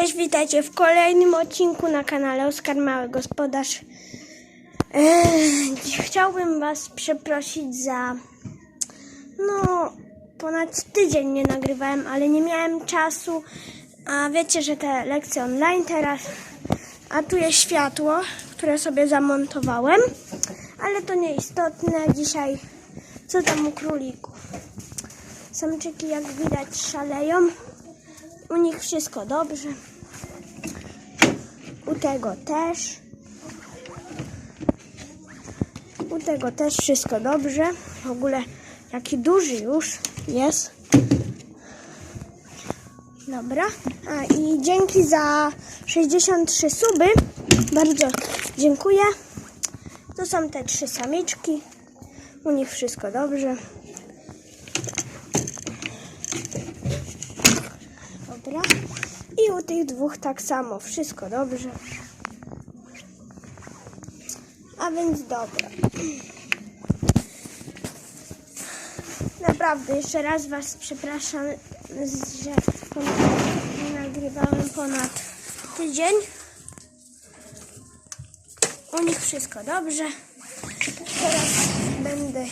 Cześć, witajcie w kolejnym odcinku na kanale Oskar Mały Gospodarz. Eee, chciałbym Was przeprosić za. No, ponad tydzień nie nagrywałem, ale nie miałem czasu. A wiecie, że te lekcje online teraz. A tu jest światło, które sobie zamontowałem. Ale to nieistotne. Dzisiaj co tam u królików? Samczyki, jak widać, szaleją. U nich wszystko dobrze. U tego też. U tego też wszystko dobrze. W ogóle jaki duży już jest. Dobra. A i dzięki za 63 suby. Bardzo dziękuję. To są te trzy samiczki. U nich wszystko dobrze. I u tych dwóch tak samo. Wszystko dobrze. A więc dobra. Naprawdę, jeszcze raz Was przepraszam, że nagrywałem ponad tydzień. U nich wszystko dobrze. Teraz będę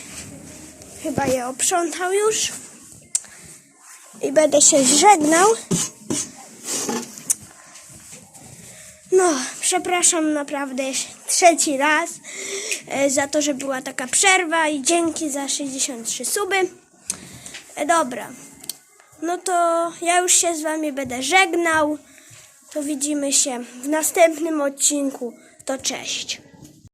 chyba je oprzątał już. I będę się żegnał. No, przepraszam naprawdę trzeci raz e, za to, że była taka przerwa i dzięki za 63 suby. E, dobra, no to ja już się z wami będę żegnał. To widzimy się w następnym odcinku. To cześć.